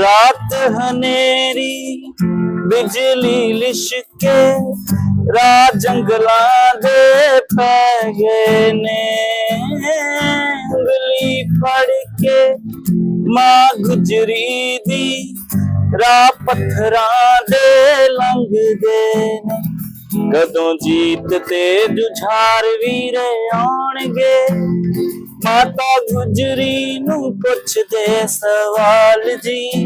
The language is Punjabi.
ਰਾਤ ਹਨੇਰੀ, ਬਿਜਲੀ ਲਿਸ਼ਕੇ ਰਾ ਜੰਗਲਾਂ ਦੇ ਪੈ ਗਏ ਨੇ। ਉਂਗਲੀ ਫੜ ਕੇ ਮਾਂ ਗੁਜਰੀ ਦੀ ਰਾਹ ਪੱਥਰਾਂ ਦੇ ਲੰਘਦੇ ਨੇ। ਕਦੋਂ ਜੀਤ ਤੇ ਜੁਝਾਰ ਵੀਰੇ ਆਉਣਗੇ? ਮਾਤਾ ਗੁਜਰੀ ਨੂੰ ਪੁੱਛਦੇ ਸਵਾਲ ਜੀ।